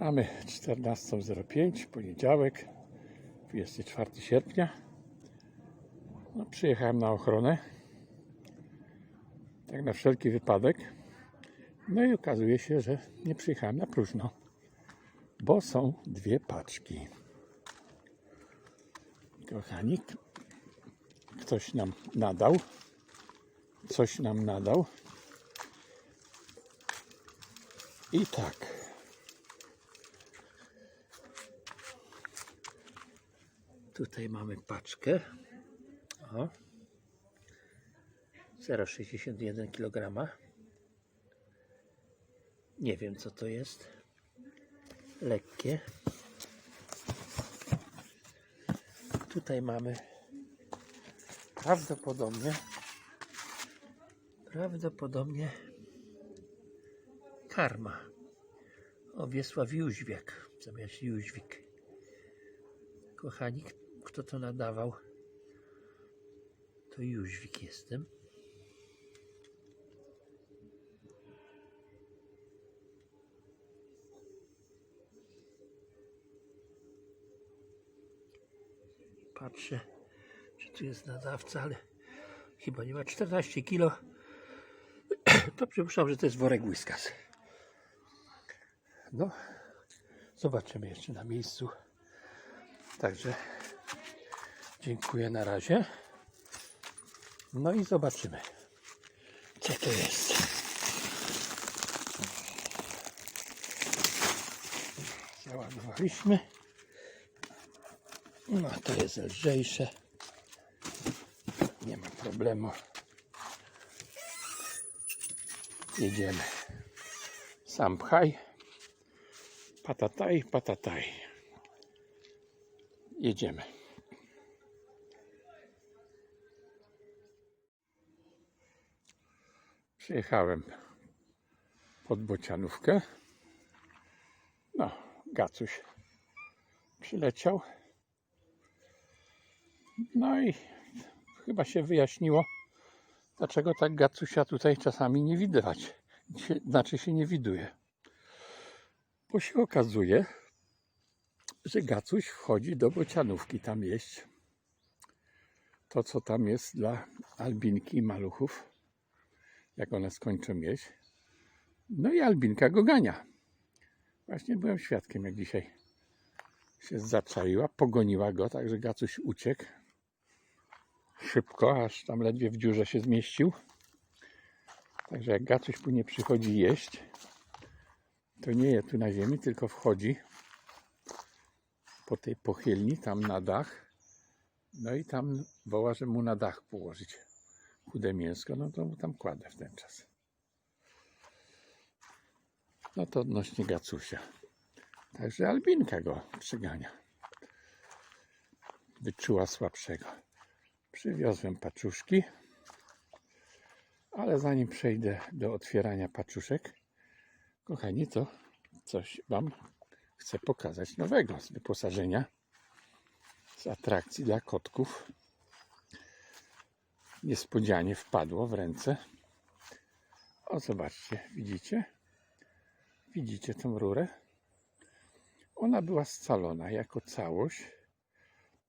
Mamy 14.05, poniedziałek, 24 sierpnia. No, przyjechałem na ochronę. Tak na wszelki wypadek. No i okazuje się, że nie przyjechałem na próżno. Bo są dwie paczki. Kochani, ktoś nam nadał. Coś nam nadał. I tak. Tutaj mamy paczkę. O. 0,61 kg. Nie wiem co to jest. Lekkie. Tutaj mamy prawdopodobnie prawdopodobnie karma. O, Wiesław Jóźwiak zamiast Jóźwik. Kochani, kto to nadawał? To Jóźwik jestem. Patrzę, czy tu jest nadawca, ale chyba nie ma 14 kilo. To przypuszczam, że to jest worek whiskas. No, zobaczymy jeszcze na miejscu. Także dziękuję na razie. No i zobaczymy, co to jest. Załadowaliśmy. No to jest lżejsze. Nie ma problemu. Jedziemy. Sam pchaj. Patataj, patataj. Jedziemy. Przyjechałem pod Bocianówkę. No, Gacuś przyleciał. No i chyba się wyjaśniło, dlaczego tak Gacusia tutaj czasami nie widać. Znaczy się nie widuje. Bo się okazuje, że Gacuś wchodzi do bocianówki tam jeść. To, co tam jest dla Albinki i maluchów, jak one skończą jeść. No i Albinka go gania. Właśnie byłem świadkiem, jak dzisiaj się zaczaiła, pogoniła go, także Gacuś uciekł. Szybko, aż tam ledwie w dziurze się zmieścił. Także jak Gacuś później przychodzi jeść, to nie je tu na ziemi, tylko wchodzi po tej pochylni, tam na dach. No i tam woła, że mu na dach położyć chude mięsko, no to tam kładę w ten czas. No to odnośnie Gacusia. Także Albinka go przygania. Wyczuła słabszego. Przywiozłem paczuszki, ale zanim przejdę do otwierania paczuszek, kochani, to coś Wam chcę pokazać nowego z wyposażenia, z atrakcji dla kotków. Niespodzianie wpadło w ręce. O, zobaczcie, widzicie? Widzicie tą rurę? Ona była scalona jako całość.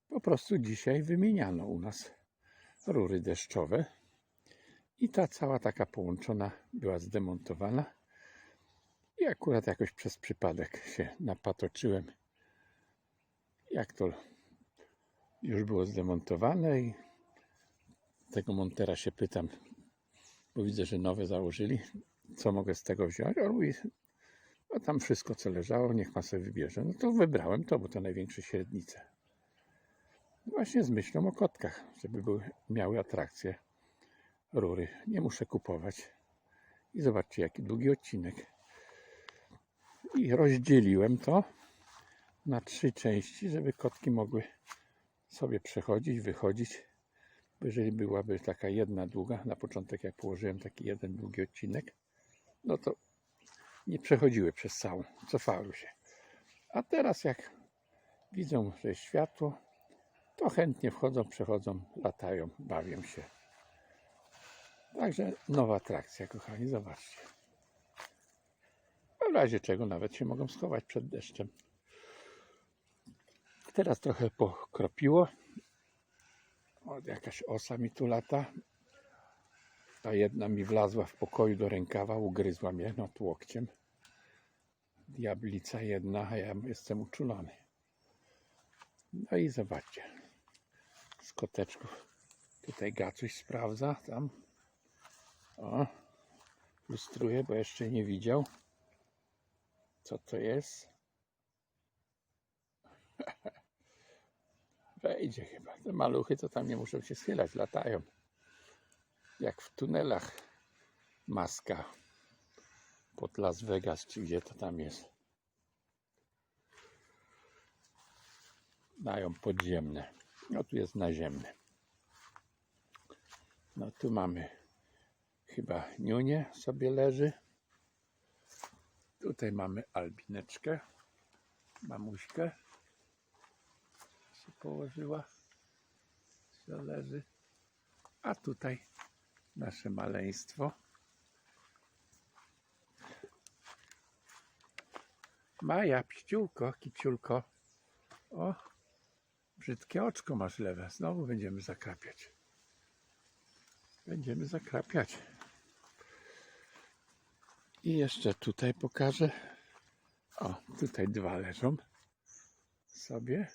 Po prostu dzisiaj wymieniano u nas rury deszczowe i ta cała taka połączona była zdemontowana. I akurat jakoś przez przypadek się napatoczyłem, jak to już było zdemontowane i tego montera się pytam, bo widzę, że nowe założyli, co mogę z tego wziąć. On mówi, a tam wszystko co leżało, niech pan sobie wybierze. No to wybrałem to, bo to największe średnice. Właśnie z myślą o kotkach, żeby były, miały atrakcję rury. Nie muszę kupować. I zobaczcie, jaki długi odcinek. I rozdzieliłem to na trzy części, żeby kotki mogły sobie przechodzić, wychodzić. Jeżeli byłaby taka jedna długa, na początek jak położyłem taki jeden długi odcinek, no to nie przechodziły przez całą, cofały się. A teraz jak widzą, że jest światło, to chętnie wchodzą, przechodzą, latają, bawią się. Także nowa atrakcja, kochani, zobaczcie. razie czego nawet się mogą schować przed deszczem. Teraz trochę pokropiło. O, jakaś osa mi tu lata. Ta jedna mi wlazła w pokoju do rękawa, ugryzła mnie nad łokciem. Diablica jedna, a ja jestem uczulony. No i zobaczcie. Z koteczków. Tutaj Gacuś sprawdza tam. O, lustruje, bo jeszcze nie widział. Co to jest? Wejdzie chyba. Te maluchy to tam nie muszą się schylać, latają. Jak w tunelach maska pod Las Vegas, czy gdzie to tam jest. Mają podziemne. No tu jest naziemne. No tu mamy chyba niunię sobie leży. Tutaj mamy albineczkę, mamuśkę położyła, się leży. A tutaj nasze maleństwo. Maja, pściulko, kiciulko. O, brzydkie oczko masz lewe. Znowu będziemy zakrapiać. Będziemy zakrapiać. I jeszcze tutaj pokażę. O, tutaj dwa leżą sobie.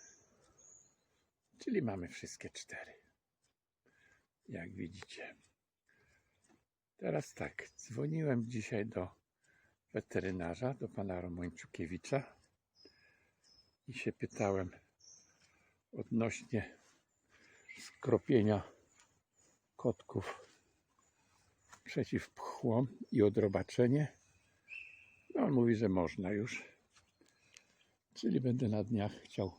Czyli mamy wszystkie cztery. Jak widzicie. Teraz tak, dzwoniłem dzisiaj do weterynarza, do pana Romończukiewicza i się pytałem odnośnie skropienia kotków przeciw pchłom i odrobaczenie. No, on mówi, że można już. Czyli będę na dniach chciał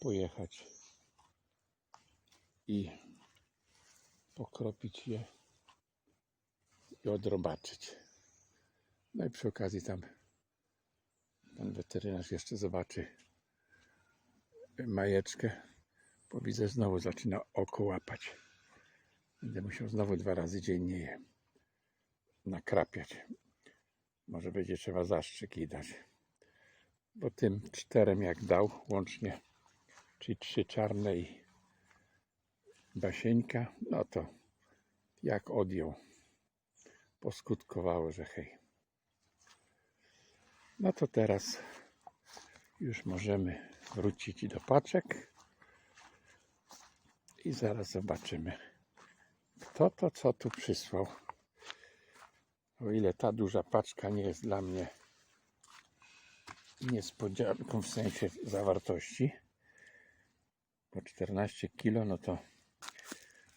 pojechać i pokropić je i odrobaczyć. No i przy okazji tam pan weterynarz jeszcze zobaczy majeczkę, bo widzę znowu zaczyna oko łapać. Będę musiał znowu dwa razy dziennie je nakrapiać. Może będzie trzeba zastrzyk dać. Bo tym czterem jak dał łącznie, czyli trzy czarne i basieńka, no to jak odjął, poskutkowało, że hej. No to teraz już możemy wrócić do paczek i zaraz zobaczymy, kto to co tu przysłał. O ile ta duża paczka nie jest dla mnie niespodzianką w sensie zawartości, bo 14 kg, no to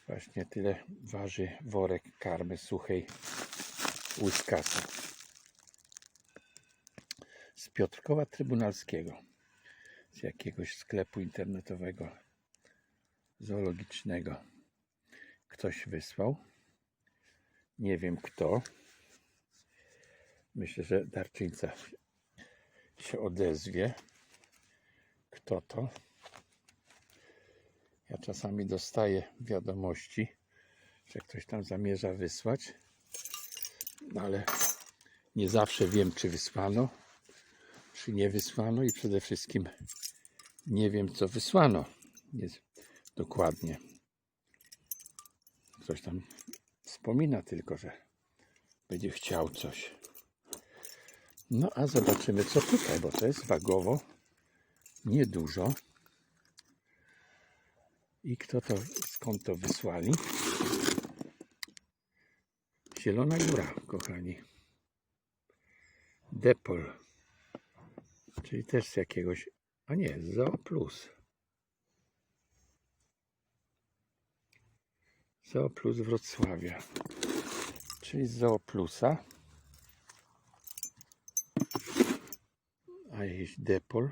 właśnie tyle waży worek karmy suchej łyskasa z Piotrkowa Trybunalskiego, z jakiegoś sklepu internetowego, zoologicznego. Ktoś wysłał. Nie wiem kto. Myślę, że darczyńca się odezwie. Kto to? Ja czasami dostaję wiadomości, że ktoś tam zamierza wysłać, no ale nie zawsze wiem, czy wysłano, czy nie wysłano i przede wszystkim nie wiem, co wysłano. Nie, dokładnie. Ktoś tam wspomina tylko, że będzie chciał coś. No a zobaczymy, co tutaj, bo to jest wagowo niedużo. I kto to, skąd to wysłali? Zielona Góra, kochani. Depol. Czyli też z jakiegoś, a nie, Zoo Plus. Zoo Plus Wrocławia. Czyli z Zoo Plusa. A jest Depol.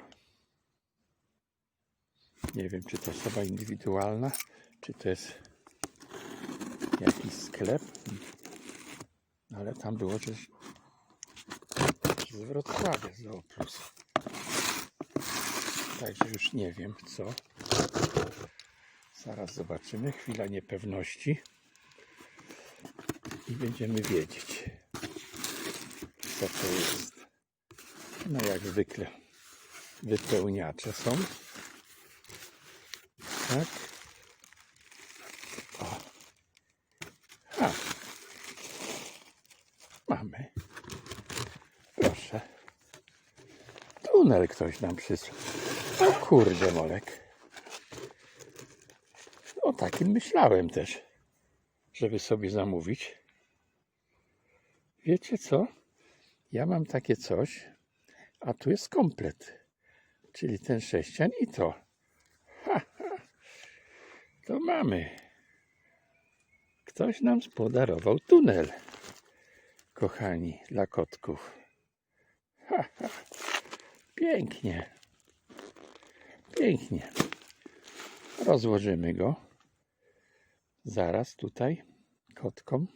Nie wiem, czy to osoba indywidualna, czy to jest jakiś sklep. Ale tam było coś z Wrocławia Zoo Plus. Także już nie wiem co. Zaraz zobaczymy. Chwila niepewności. I będziemy wiedzieć, co to jest. No jak zwykle wypełniacze są. Tak. O. Mamy. Proszę. Tunel ktoś nam przysłał. O kurde molek. O takim myślałem też, żeby sobie zamówić. Wiecie co? Ja mam takie coś, a tu jest komplet. Czyli ten sześcian i to. To mamy. Ktoś nam podarował tunel. Kochani, dla kotków. Ha, ha. Pięknie. Pięknie. Rozłożymy go. Zaraz tutaj kotkom.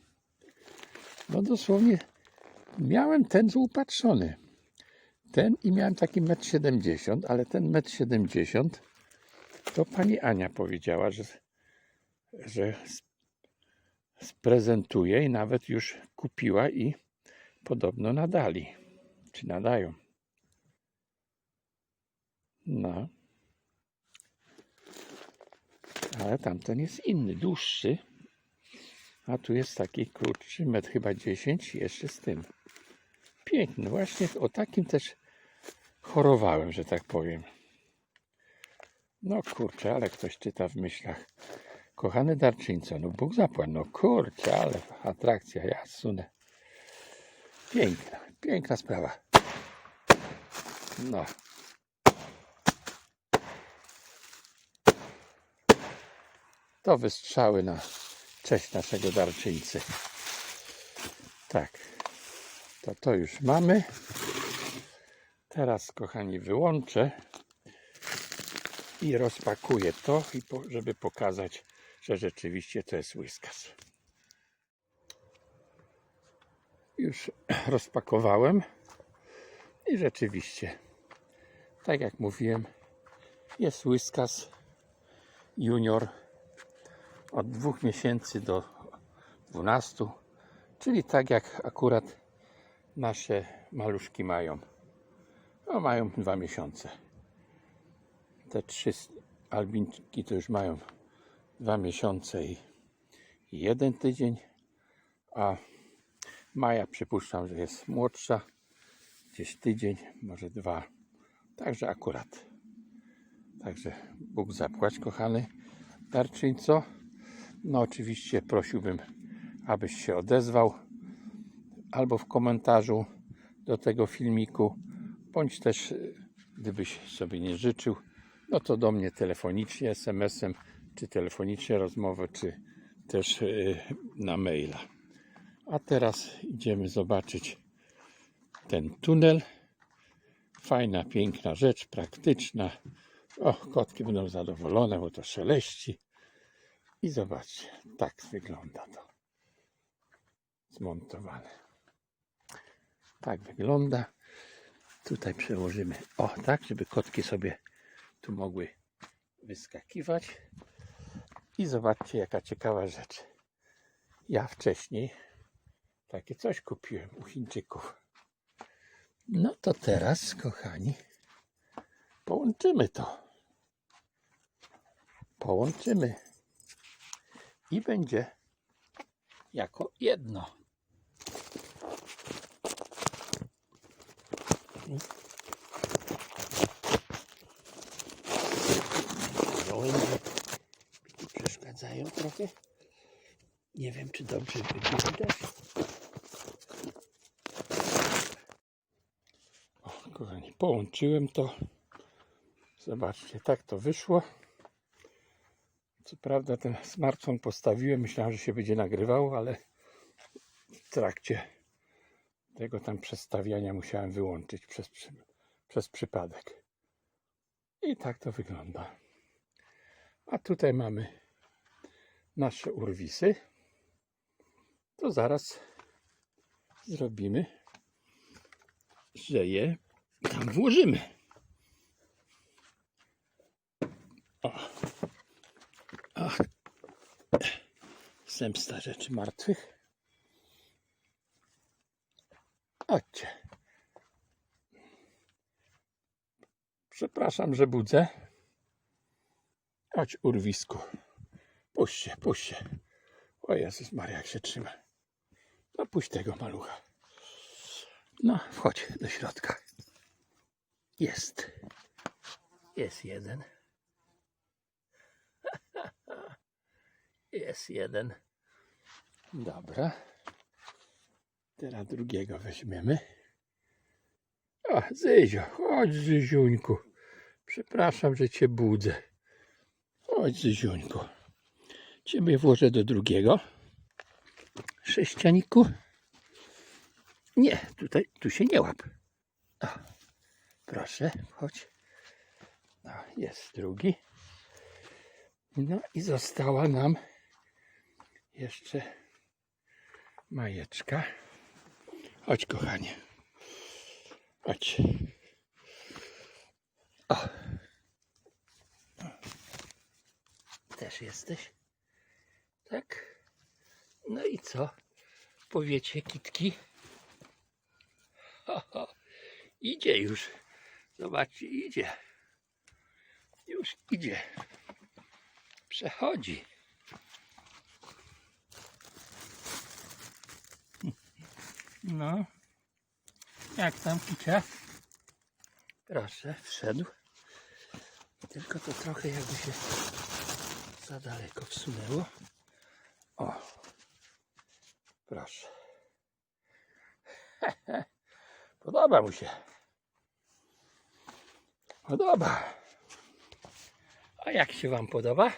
No dosłownie miałem ten upatrzony. Ten i miałem taki 1,70 m, ale ten 1,70 m to pani Ania powiedziała, że, że sprezentuje i nawet już kupiła i podobno nadali. Czy nadają? No. Ale tamten jest inny, dłuższy. A tu jest taki krótszy, metr chyba 10, jeszcze z tym. Piękny, właśnie o takim też chorowałem, że tak powiem. No kurczę, ale ktoś czyta w myślach. Kochany darczyńco, no Bóg zapłać, no kurczę, ale atrakcja, ja sunę. Piękna, piękna sprawa. No. To wystrzały na cześć naszego darczyńcy. Tak. To to już mamy. Teraz, kochani, wyłączę i rozpakuję to, żeby pokazać, że rzeczywiście to jest whiskas. Już rozpakowałem i rzeczywiście, tak jak mówiłem, jest whiskas junior od dwóch miesięcy do 12, czyli tak jak akurat nasze maluszki mają. No, mają dwa miesiące. Te trzy albinki to już mają dwa miesiące i jeden tydzień, a Maja przypuszczam, że jest młodsza, gdzieś tydzień, może dwa. Także akurat. Także Bóg zapłać, kochany darczyńco. No oczywiście prosiłbym, abyś się odezwał albo w komentarzu do tego filmiku, bądź też gdybyś sobie nie życzył, no to do mnie telefonicznie, SMS-em, czy telefonicznie rozmowę, czy też y, na maila. A teraz idziemy zobaczyć ten tunel. Fajna, piękna rzecz, praktyczna. O, kotki będą zadowolone, bo to szeleści. I zobaczcie, tak wygląda to. Zmontowane. Tak wygląda. Tutaj przełożymy, o tak, żeby kotki sobie tu mogły wyskakiwać. I zobaczcie, jaka ciekawa rzecz. Ja wcześniej takie coś kupiłem u Chińczyków. No to teraz, kochani, połączymy to. Połączymy. I będzie jako jedno. Gołębie mi tu przeszkadzają trochę. Nie wiem, czy dobrze widać. O, kochani, połączyłem to. Zobaczcie, tak to wyszło. Co prawda ten smartfon postawiłem, myślałem, że się będzie nagrywało, ale w trakcie tego tam przestawiania musiałem wyłączyć przez, przez przypadek. I tak to wygląda. A tutaj mamy nasze urwisy. To zaraz zrobimy, że je tam włożymy. O. Ach. Zemsta rzeczy martwych. Chodźcie. Przepraszam, że budzę. Chodź, urwisku. Puść się, puść się. O Jezus Maria, jak się trzyma. No puść tego malucha. No, wchodź do środka. Jest. Jest jeden. Jest jeden. Dobra. Teraz drugiego weźmiemy. O, Zyzio, chodź Zyziuńku. Przepraszam, że cię budzę. Chodź Zyziuńku. Ciebie włożę do drugiego. Sześcianiku. Nie, tutaj, tu się nie łap. O, proszę, chodź. No, jest drugi. No i została nam jeszcze majeczka. Chodź, kochanie. Chodź. O. Też jesteś? Tak? No i co? Powiecie, kitki? Ho, ho. Idzie już. Zobaczcie, idzie. Już idzie. Przechodzi. No. Jak tam kicia? Proszę, wszedł. Tylko to trochę jakby się za daleko wsunęło. Proszę. Podoba mu się. Podoba. A jak się Wam podoba?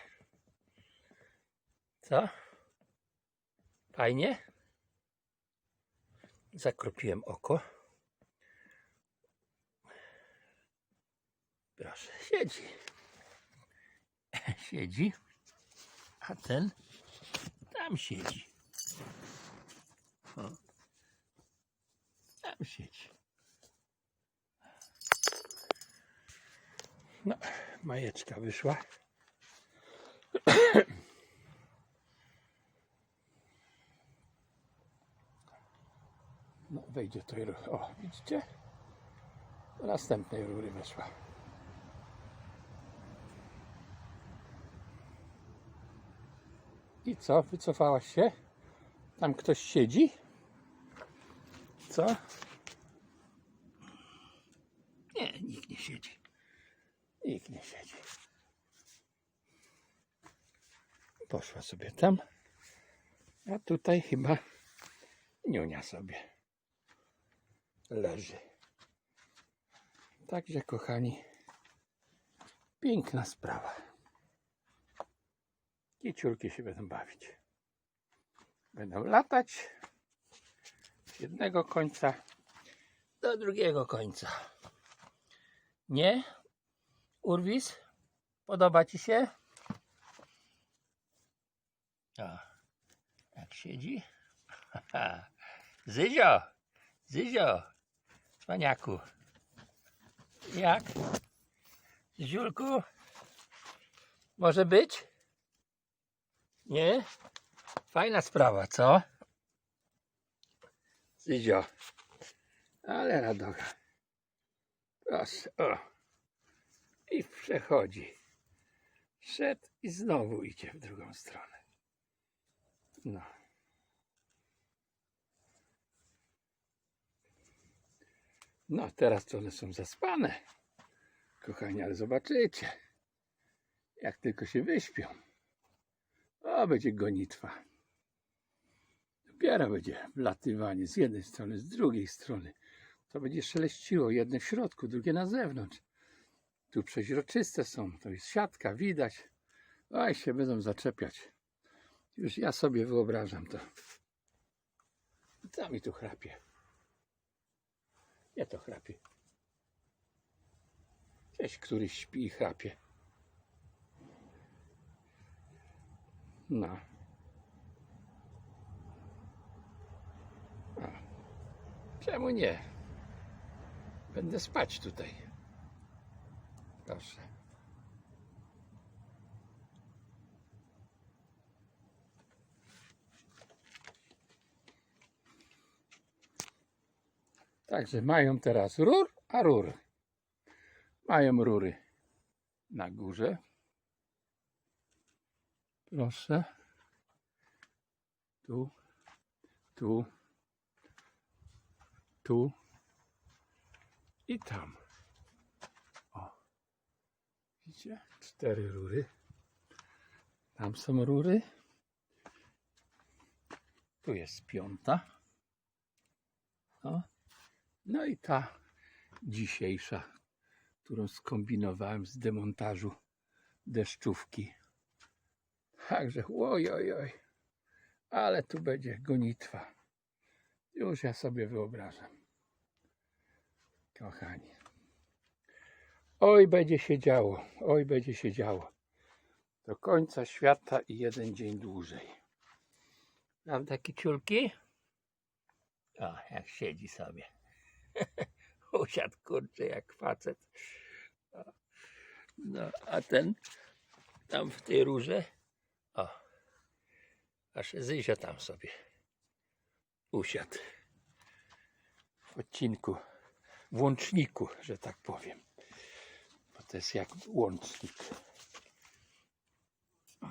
Co? Fajnie? Zakropiłem oko. Proszę, siedzi. Siedzi. A ten tam siedzi. Siedzi. No, majeczka wyszła. No, wejdzie to ruch. O, widzicie? Do następnej rury weszła. I co? Wycofałaś się? Tam ktoś siedzi? Co? Nie, nikt nie siedzi. Nikt nie siedzi. Poszła sobie tam. A tutaj chyba niunia sobie leży. Także kochani, piękna sprawa. Kieciurki się będą bawić. Będą latać z jednego końca do drugiego końca. Nie? Urwis? Podoba Ci się? O, jak siedzi? Zyzio! Zyzio! Cwaniaku. Jak? Ziulku? Może być? Nie? Fajna sprawa, co? Zyzio. Ale radocha. Proszę, o. I przechodzi. Szedł i znowu idzie w drugą stronę. No. No, teraz to one są zaspane. Kochani, ale zobaczycie. Jak tylko się wyśpią. O, będzie gonitwa. Dopiero będzie wlatywanie z jednej strony, z drugiej strony. To będzie szeleściło. Jedne w środku, drugie na zewnątrz. Tu przeźroczyste są. To jest siatka, widać. Oj, się będą zaczepiać. Już ja sobie wyobrażam to. Co mi tu chrapie? Nie to chrapie. Gdzieś któryś śpi i chrapie. No. A. Czemu nie? Będę spać tutaj. Proszę. Także mają teraz rur, a rur. Mają rury na górze. Proszę. Tu, tu, tu i tam. O. Widzicie? Cztery rury. Tam są rury. Tu jest piąta. O. No i ta dzisiejsza, którą skombinowałem z demontażu deszczówki. Także oj, oj, oj. Ale tu będzie gonitwa. Już ja sobie wyobrażam. Kochani. Oj, będzie się działo. Oj, będzie się działo. Do końca świata i jeden dzień dłużej. Prawda, kiciulki? O, jak siedzi sobie. Usiadł kurczę jak facet. O. No, a ten tam w tej rurze. O, aż Zyzia tam sobie usiadł. W odcinku, w łączniku, że tak powiem. Bo to jest jak łącznik. O.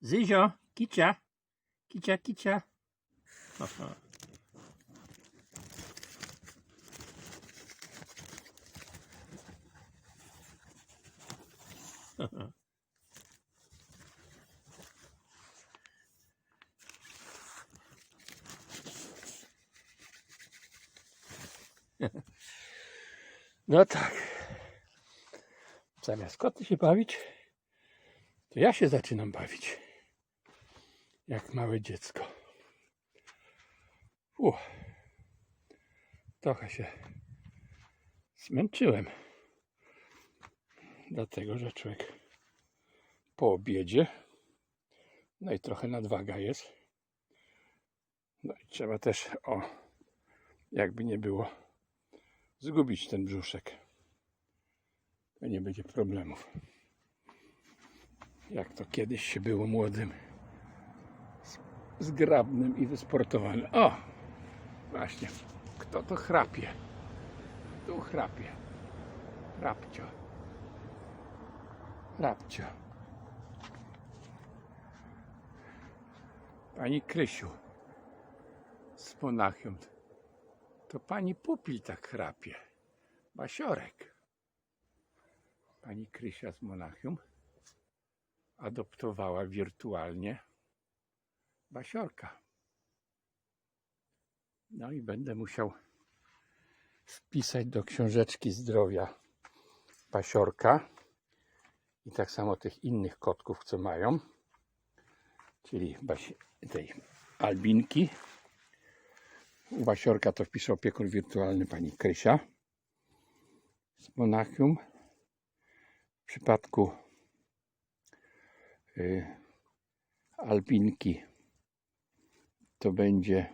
Zyzio, kicia, kicia, kicia. Aha. No tak. Zamiast koty się bawić, to ja się zaczynam bawić. Jak małe dziecko. Uch. Trochę się zmęczyłem. Dlatego, że człowiek po obiedzie, no i trochę nadwaga jest. No i trzeba też, o, jakby nie było, zgubić ten brzuszek. To nie będzie problemów. Jak to kiedyś się było młodym, zgrabnym i wysportowanym. O! Właśnie. Kto to chrapie? Tu chrapie. Chrapcio. Chrapcio. Pani Krysiu z Monachium. To pani Pupil tak chrapie. Basiorek. Pani Krysia z Monachium adoptowała wirtualnie Basiorka. No i będę musiał wpisać do książeczki zdrowia Basiorka i tak samo tych innych kotków, co mają, czyli tej Albinki. U Basiorka to wpisze opiekun wirtualny pani Krysia z Monachium. W przypadku y, Albinki to będzie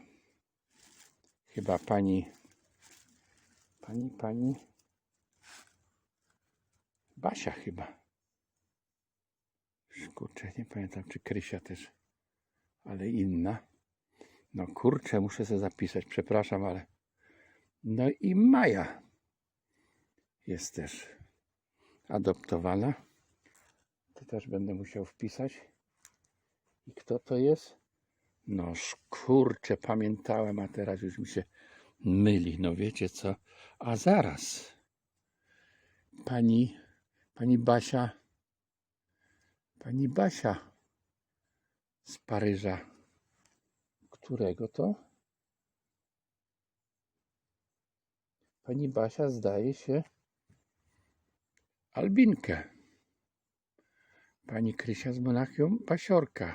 chyba pani pani, pani Basia chyba. Kurczę, nie pamiętam, czy Krysia też, ale inna. No kurczę, muszę sobie zapisać, przepraszam, ale. No i Maja jest też adoptowana. To też będę musiał wpisać. I kto to jest? No kurczę, pamiętałem, a teraz już mi się myli. No wiecie co? A zaraz. Pani, pani Basia, pani Basia z Paryża. Którego to? Pani Basia zdaje się Albinkę. Pani Krysia z Monachium Basiorka.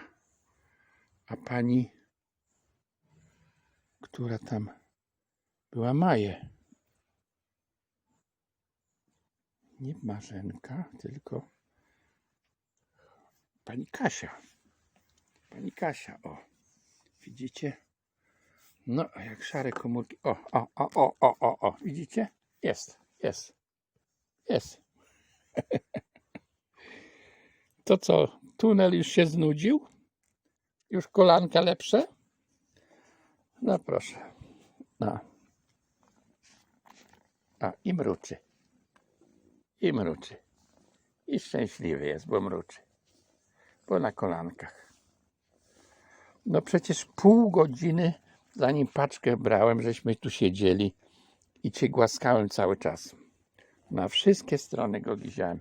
A pani, która tam była Maję. Nie Marzenka, tylko pani Kasia. Pani Kasia, o. Widzicie? No, jak szare komórki. O, o, o, o, o, o, o. Widzicie? Jest, jest, jest. To co, tunel już się znudził? Już kolanka lepsze? No proszę. No. A, i mruczy. I mruczy. I szczęśliwy jest, bo mruczy. Bo na kolankach. No przecież pół godziny, zanim paczkę brałem, żeśmy tu siedzieli i cię głaskałem cały czas. Na wszystkie strony go giziałem.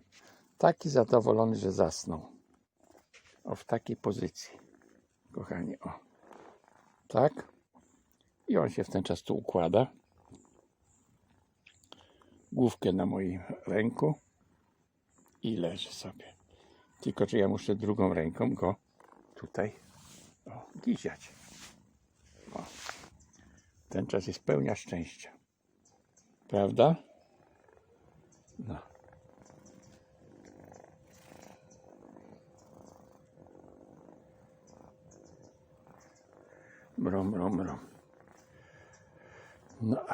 Taki zadowolony, że zasnął. O, w takiej pozycji. Kochani, o. Tak. I on się w ten czas tu układa. Główkę na moim ręku i leży sobie. Tylko, że ja muszę drugą ręką go tutaj o, giziać. O. Ten czas jest pełnia szczęścia. Prawda? No. Mrom, mrom. No.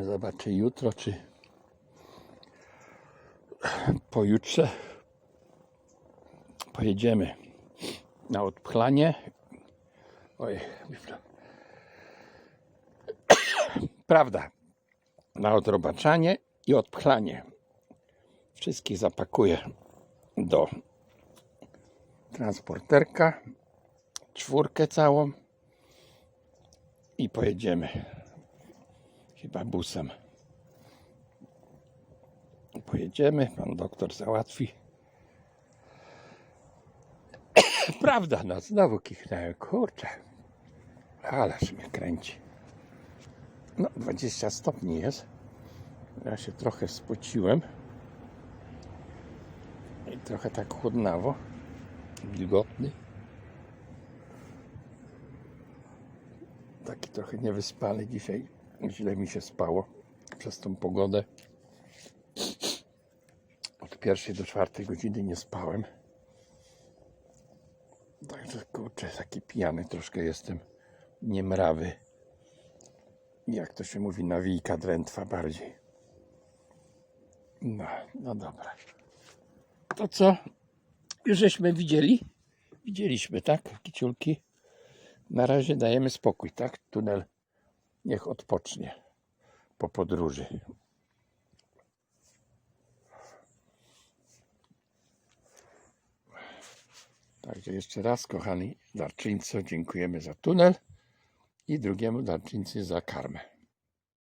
Zobaczę jutro, czy pojutrze pojedziemy na odpchlanie. Oj, prawda, na odrobaczanie i odpchlanie. Wszystkich zapakuję do transporterka, czwórkę całą i pojedziemy chyba busem. Pojedziemy, pan doktor załatwi. Prawda, no znowu kichnąłem, kurczę. Ależ mnie kręci. No, 20 stopni jest. Ja się trochę spociłem. I trochę tak chłodnawo. Wilgotny. Taki trochę niewyspany dzisiaj. Źle mi się spało przez tą pogodę. Pierwszej do czwartej godziny nie spałem. Także kurczę, taki pijany troszkę jestem. Niemrawy. Jak to się mówi, nawijka drętwa bardziej. No, no dobra. To co? Już żeśmy widzieli? Widzieliśmy, tak? Kiciulki. Na razie dajemy spokój, tak? Tunel niech odpocznie po podróży. Także jeszcze raz, kochani darczyńco, dziękujemy za tunel i drugiemu darczyńcy za karmę.